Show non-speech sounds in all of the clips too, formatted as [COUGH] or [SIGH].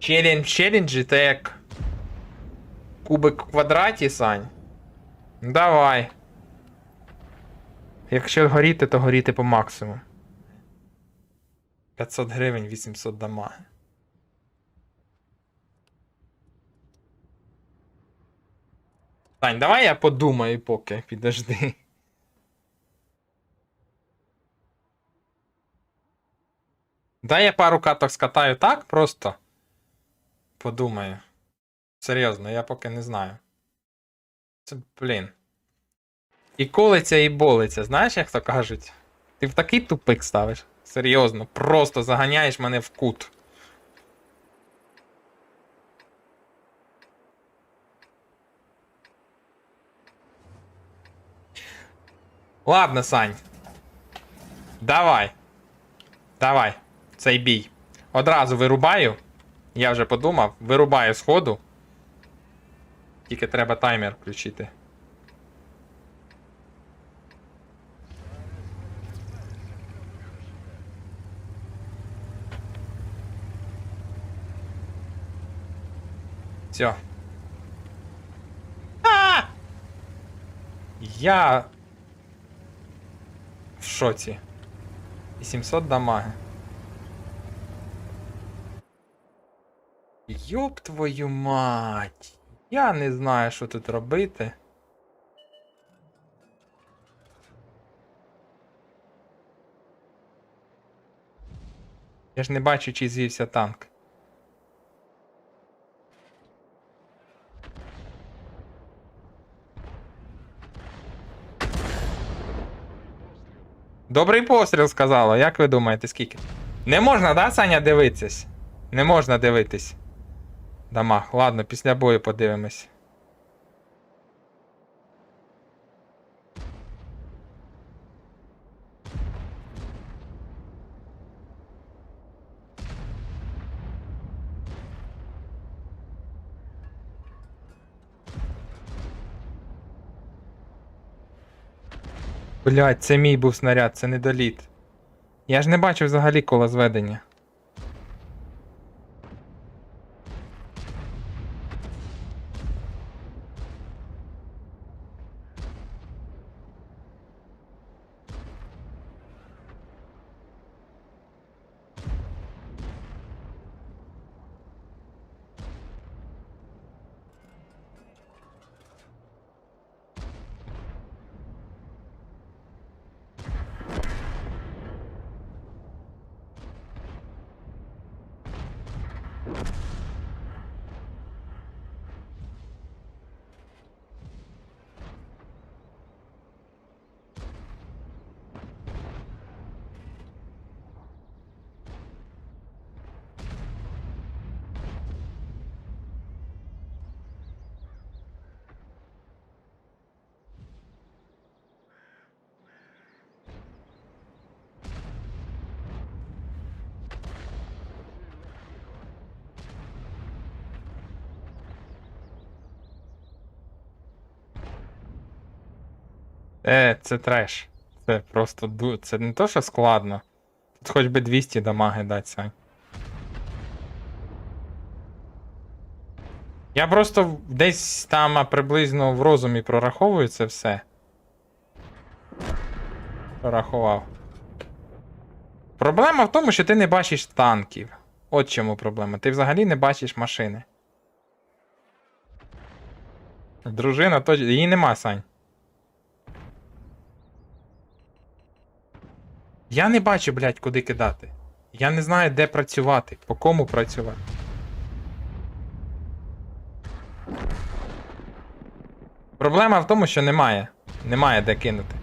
Челендж, челенджі, це як кубик в квадраті, Сань. Давай. Якщо горіти, то горіти по максимуму. 500 гривень, 800 дамаги. Сань, давай я подумаю поки, підожди. Дай я пару каток скатаю так просто. Подумаю. Серйозно, я поки не знаю. Це, блін. І колиться, і болиться. Знаєш, як то кажуть? Ти в такий тупик ставиш. Серйозно, просто заганяєш мене в кут. Ладно, Сань. Давай. Давай. Цей бій. Одразу вирубаю. Я вже подумав, вирубаю сходу. Тільки треба таймер включити. Все. А! Я в шоці. 800 дамаги. Йоп твою мать. Я не знаю, що тут робити. Я ж не бачу, чи звівся танк. Добрий постріл сказала. Як ви думаєте, скільки? Не можна, да, Саня, дивитись? Не можна дивитись. Дамаг. Ладно, після бою подивимось. Блять, це мій був снаряд, це недоліт. Я ж не бачив взагалі коло зведення. Е, це треш. Це просто ду... Це не то, що складно. Тут хоч би 200 дамаги дать, Сань. Я просто десь там приблизно в розумі прораховую це все. Прорахував. Проблема в тому, що ти не бачиш танків. От чому проблема. Ти взагалі не бачиш машини. Дружина точно. Її нема, Сань. Я не бачу, блядь, куди кидати. Я не знаю, де працювати, по кому працювати. Проблема в тому, що немає. Немає де кинути.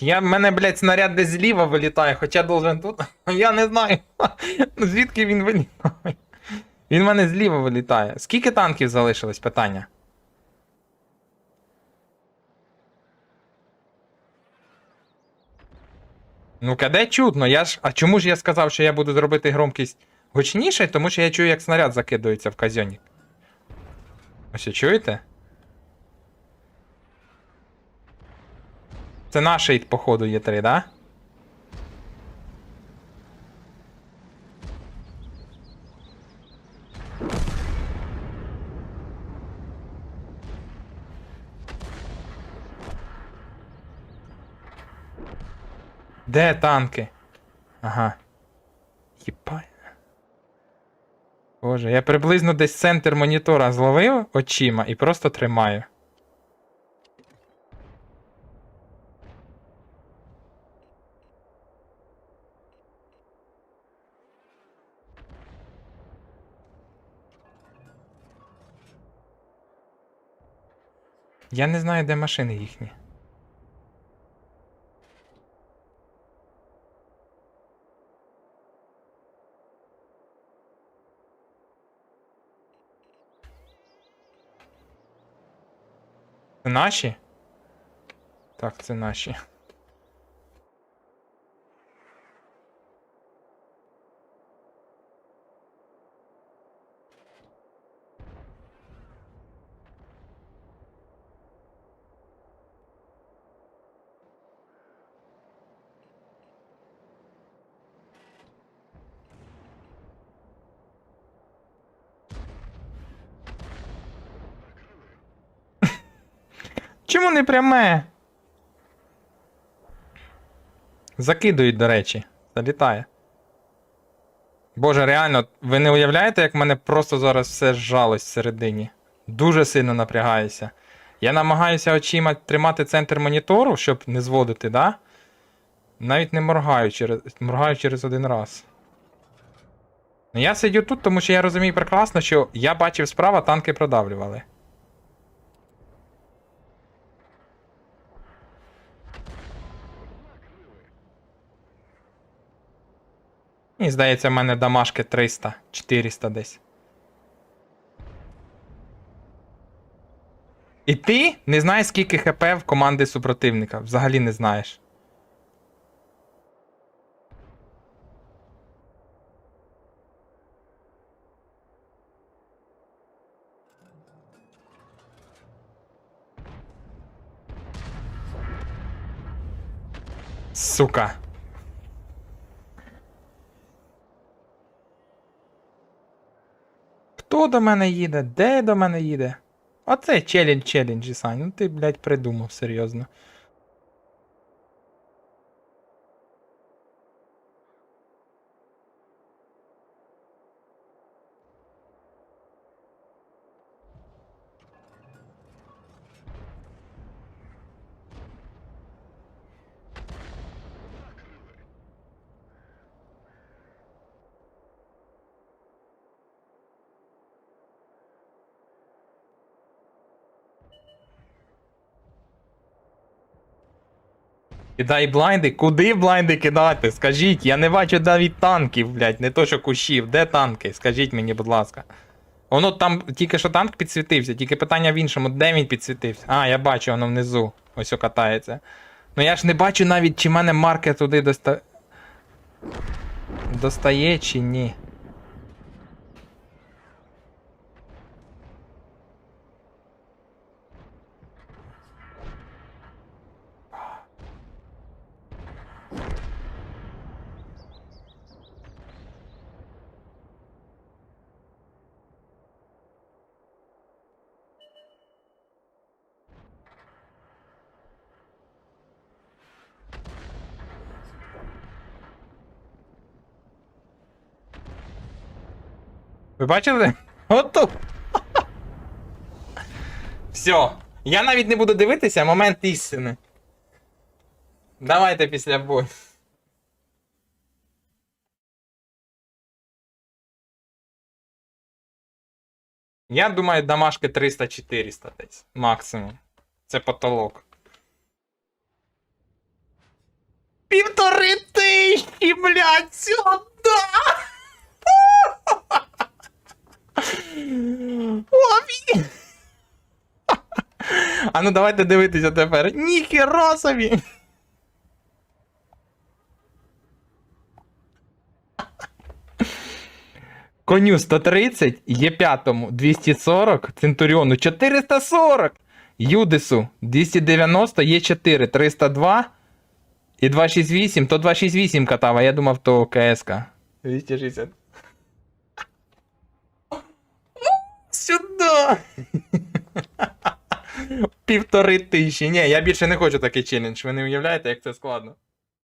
Я в мене, блядь, снаряд десь зліва вилітає, хоча должен тут. [LAUGHS] Я не знаю. [LAUGHS] Звідки він вилітає? Він в мене зліва вилітає. Скільки танків залишилось? Питання. Ну, каде чутно, я ж. А чому ж я сказав, що я буду зробити громкість Гучніше, тому що я чую, як снаряд закидується в казьонік. Ось чуєте? Це наш походу, є 3 да? Де танки? Ага. Єпай. Боже, я приблизно десь центр монітора зловив очима і просто тримаю. Я не знаю, де машини їхні. Це наші? Так, це наші. Чому не пряме? Закидують, до речі. Залітає. Боже, реально, ви не уявляєте, як в мене просто зараз все зжалось всередині. Дуже сильно напрягаюся. Я намагаюся очима тримати центр монітору, щоб не зводити, да? Навіть не моргаю через, моргаю через один раз. Ну я сидю тут, тому що я розумію прекрасно, що я бачив справа, танки продавлювали. Мені здається, в мене дамашки 300, 400 десь. І ти не знаєш, скільки хп в команди супротивника. Взагалі не знаєш. Сука. Хто до мене їде? Де до мене їде? Оце челендж, Сань. Ну ти, блядь, придумав, серйозно. Кидай блайнди, куди блайнди кидати? Скажіть, я не бачу навіть танків, блядь, не то що кущів. Де танки? Скажіть мені, будь ласка. Воно там тільки що танк підсвітився, тільки питання в іншому, де він підсвітився? А, я бачу, воно внизу. Ось катається. Ну я ж не бачу навіть, чи мене маркер туди доста... достає, чи ні. Ви бачили? Отут. Все. Я навіть не буду дивитися момент істини. Давайте після бою. Я думаю, домашки 300-400 десь. Максимум. Це потолок. Півтори тисячі, блядь, сюда! Лові! А ну давайте дивитися тепер. Ніхера! Коню 130, є п'ятому 240, Центуріону 440, Юдису 290, є 4, 302 і 268, то 268 катав, а я думав, то КСК. 260. Півтори тисячі. Ні, я більше не хочу такий челендж. Ви не уявляєте, як це складно.